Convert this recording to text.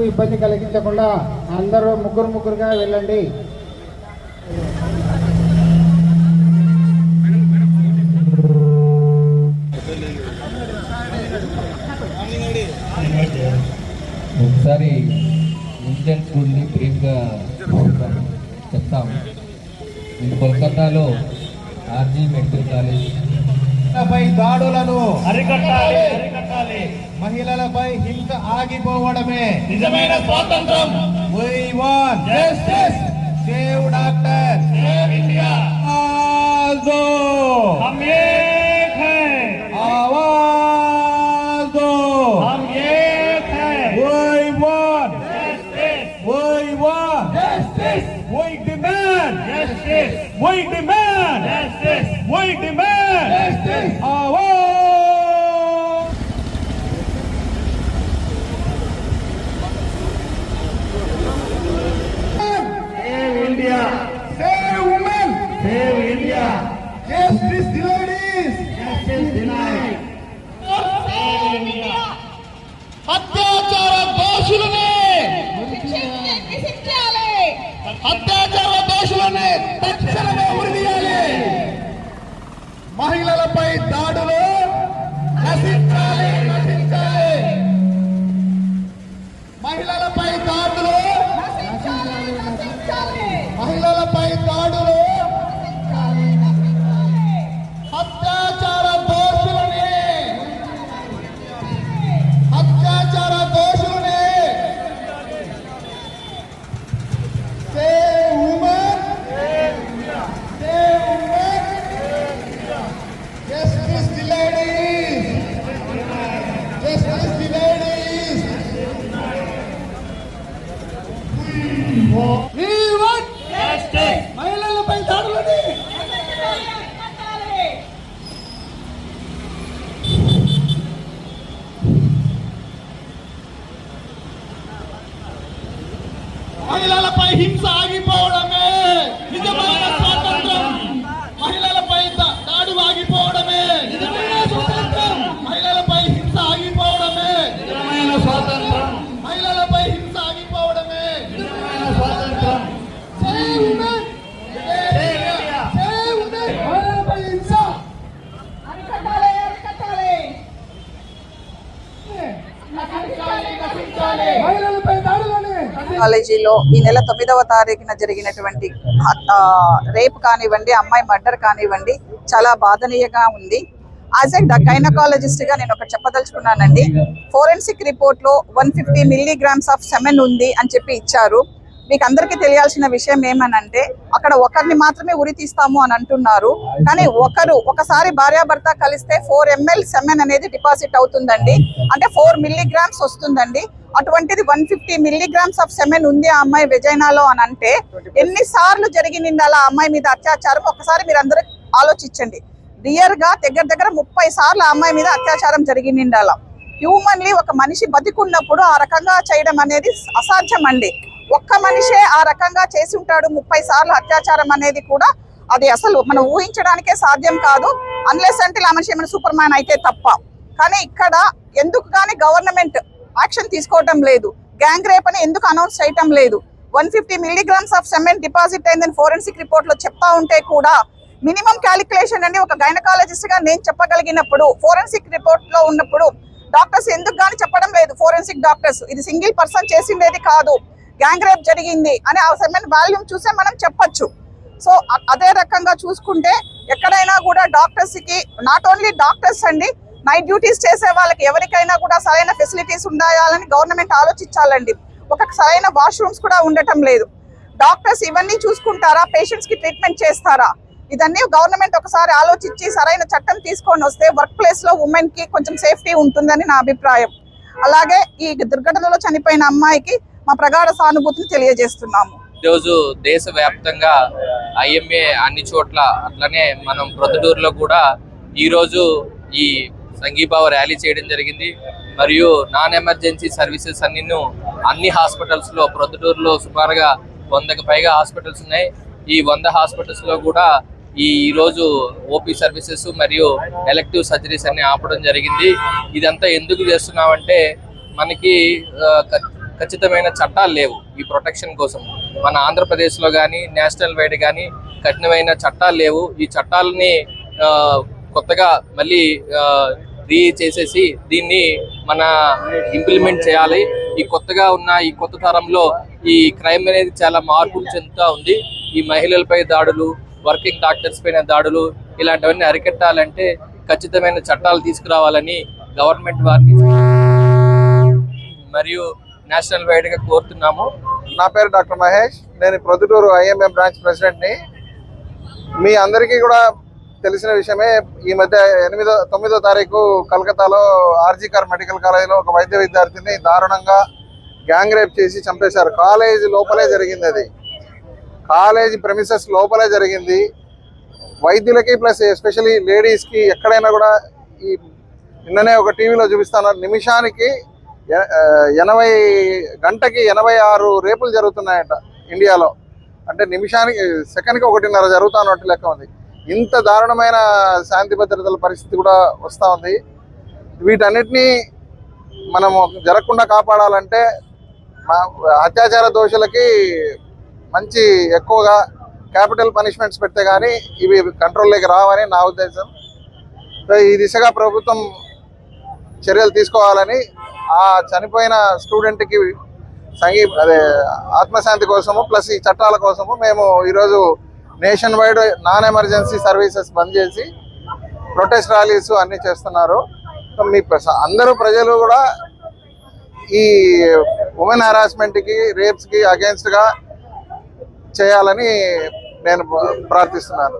ఎక్కువ ఇబ్బంది కలిగించకుండా అందరూ ముగ్గురు ముగ్గురుగా వెళ్ళండి. ఒకసారి ఇన్సిడెంట్ గురించి బ్రీఫ్గా చెప్తాం నేను కోల్కతాలో ఆర్జీ మెడికల్ కాలేజ్. పై దాడులను అరికట్టాలి అరికట్టాలి. మహిళలపై హింస ఆగిపోవడమే నిజమైన స్వాతంత్రం we want justice save doctor save India ఆజో హమ్ ఏక్ హై ఆవాజ్ దో హమ్ ఏక్ high we want justice we want justice we demand justice we demand Justice ladies Justice denied. అత్యాచార దోషులని అత్యాచార దోషులని తక్షణమే ఉరిదీయాలి మహిళలపై దాడులు నశించాలి నశించాలి! మహిళలపై దాడులు మహిళలపై మహిళలపై దాడులని మహిళలపై హింస ఆగిపోవడమే! నిజమైన కాలేజీలో ఈ నెల తొమ్మిదవ తారీఖున జరిగినటువంటి రేప్ కానివ్వండి అమ్మాయి మర్డర్ కానివ్వండి చాలా బాధనీయంగా ఉంది. యాజ్ ఎ గైనకాలజిస్ట్గా నేను ఒకటి చెప్పదలుచుకున్నానండి. ఫోరెన్సిక్ రిపోర్ట్లో one fifty milligrams of semen ఉంది అని చెప్పి ఇచ్చారు. మీకు అందరికీ తెలియాల్సిన విషయం ఏమనంటే అక్కడ ఒకరిని మాత్రమే ఉరి తీస్తాము అని అంటున్నారు. కానీ ఒకరు ఒకసారి భార్యాభర్త కలిస్తే ఫోర్ ఎంఎల్ సెమెన్ అనేది డిపాజిట్ అవుతుందండి. అంటే ఫోర్ మిల్లీగ్రామ్స్ వస్తుందండి. అటువంటిది one fifty milligrams of semen ఉంది ఆ అమ్మాయి విజయనాలో అని అంటే ఎన్నిసార్లు జరిగినింది అలా అమ్మాయి మీద అత్యాచారం? ఒకసారి మీరు అందరూ ఆలోచించండి. రియర్గా దగ్గర దగ్గర ముప్పై సార్లు ఆ అమ్మాయి మీద అత్యాచారం జరిగింది అలా. హ్యూమన్లీ ఒక మనిషి బతికున్నప్పుడు ఆ రకంగా చేయడం అనేది అసాధ్యం అండి ఒక్క మనిషే ఆ రకంగా చేసి ఉంటాడు ముప్పై సార్లు అత్యాచారం అనేది కూడా అది అసలు మనం ఊహించడానికే సాధ్యం కాదు. అన్లెస్ అంటే ఆ మనిషి ఏమైనా సూపర్ మ్యాన్ అయితే తప్ప. కానీ ఇక్కడ ఎందుకు కానీ గవర్నమెంట్ యాక్షన్ తీసుకోవటం లేదు. గ్యాంగ్ రేప్ అని ఎందుకు అనౌన్స్ చేయటం లేదు. One fifty milligrams of semen deposit అయిందని ఫోరెన్సిక్ రిపోర్ట్లో చెప్తా ఉంటే కూడా మినిమం క్యాలిక్యులేషన్ అండి ఒక గైనకాలజిస్ట్గా నేను చెప్పగలిగినప్పుడు ఫోరెన్సిక్ రిపోర్ట్లో ఉన్నప్పుడు డాక్టర్స్ ఎందుకు గాని చెప్పడం లేదు. ఫోరెన్సిక్ డాక్టర్స్ ఇది సింగిల్ పర్సన్ చేసిండేది కాదు. గ్యాంగ్ రేప్ జరిగింది అని ఆ సెమెంట్ వాల్యూమ్ చూసే మనం చెప్పొచ్చు. సో అదే రకంగా చూసుకుంటే ఎక్కడైనా కూడా డాక్టర్స్కి నాట్ ఓన్లీ డాక్టర్స్ అండి నైట్ డ్యూటీస్ చేసే వాళ్ళకి ఎవరికైనా కూడా సరైన ఫెసిలిటీస్ ఉండాలని గవర్నమెంట్ ఆలోచించాలండి. ఒక సరైన వాష్రూమ్స్ కూడా ఉండటం లేదు. డాక్టర్స్ ఇవన్నీ చూసుకుంటారా? పేషెంట్స్కి ట్రీట్మెంట్ చేస్తారా? ఇదన్నీ గవర్నమెంట్ ఒకసారి ఆలోచించి సరైన చట్టం తీసుకొని వస్తే వర్క్ ప్లేస్లో ఉమెన్కి కొంచెం సేఫ్టీ ఉంటుందని నా అభిప్రాయం. అలాగే ఈ దుర్ఘటనలో చనిపోయిన అమ్మాయికి మా ప్రగాఢ సానుభూతిని తెలియజేస్తున్నాము. ఈరోజు దేశవ్యాప్తంగా ఐఎంఏ అన్ని చోట్ల అట్లనే మనం ప్రొద్దుటూరులో కూడా ఈరోజు ఈ సంఘీభావ ర్యాలీ చేయడం జరిగింది. మరియు నాన్ ఎమర్జెన్సీ సర్వీసెస్ అన్నిను అన్ని హాస్పిటల్స్లో ప్రొద్దుటూరులో సుమారుగా వందకు పైగా హాస్పిటల్స్ ఉన్నాయి. ఈ వంద హాస్పిటల్స్లో కూడా ఈ రోజు ఓపీ సర్వీసెస్ మరియు ఎలక్టివ్ సర్జరీస్ అన్ని ఆపడం జరిగింది. ఇదంతా ఎందుకు చేస్తున్నామంటే మనకి ఖచ్చితమైన చట్టాలు లేవు ఈ ప్రొటెక్షన్ కోసం. మన ఆంధ్రప్రదేశ్లో కానీ నేషనల్ వైడ్ కానీ కఠినమైన చట్టాలు లేవు. ఈ చట్టాలని కొత్తగా మళ్ళీ రీ చేసేసి దీన్ని మన ఇంప్లిమెంట్ చేయాలి. ఈ కొత్తగా ఉన్న ఈ కొత్త తరంలో ఈ క్రైమ్ అనేది చాలా మార్పులు చెందుతూ ఉంది. ఈ మహిళలపై దాడులు వర్కింగ్ డాక్టర్స్ పైన దాడులు ఇలాంటివన్నీ అరికట్టాలంటే ఖచ్చితమైన చట్టాలు తీసుకురావాలని గవర్నమెంట్ వారిని మరియు నేషనల్ వైడ్గా కోరుతున్నాము. నా పేరు డాక్టర్ మహేష్. నేను ప్రొద్దుటూరు ఐఎంఎం బ్రాంచ్ ప్రెసిడెంట్ని మీ అందరికీ కూడా తెలిసిన విషయమే ఈ మధ్య ఎనిమిదో తొమ్మిదో తారీఖు కలకత్తాలో ఆర్జీకర్ మెడికల్ కాలేజీలో ఒక వైద్య విద్యార్థిని దారుణంగా గ్యాంగ్ రేప్ చేసి చంపేశారు. కాలేజీ లోపలే జరిగింది అది. కాలేజీ ప్రెమిసెస్ లోపలే జరిగింది. వైద్యులకి ప్లస్ ఎస్పెషలీ లేడీస్కి ఎక్కడైనా కూడా ఈ నిన్ననే ఒక టీవీలో చూపిస్తాను నిమిషానికి ఎనభై గంటకి ఎనభై ఆరు రేపులు జరుగుతున్నాయట ఇండియాలో. అంటే నిమిషానికి సెకండ్కి ఒకటిన్నర జరుగుతున్నట్టు లెక్క ఉంది. ఇంత దారుణమైన శాంతి భద్రతల పరిస్థితి కూడా వస్తూ ఉంది. వీటన్నిటినీ మనము జరగకుండా కాపాడాలంటే మా- అత్యాచార దోషులకి మంచి ఎక్కువగా క్యాపిటల్ పనిష్మెంట్స్ పెడితే కానీ ఇవి కంట్రోల్లోకి రావని నా ఉద్దేశం. సో ఈ దిశగా ప్రభుత్వం చర్యలు తీసుకోవాలని ఆ చనిపోయిన స్టూడెంట్కి సంగీ అదే ఆత్మశాంతి కోసము ప్లస్ ఈ చట్టాల కోసము మేము ఈరోజు nationwide non emergency services bandh చేసి ప్రొటెస్ట్ ర్యాలీస్ అన్నీ చేస్తున్నారు. సో మీ అందరూ ప్రజలు కూడా ఈ ఉమెన్ హరాస్మెంట్కి రేప్స్కి అగేన్స్ట్గా చేయాలని నేను ప్రార్థిస్తున్నాను.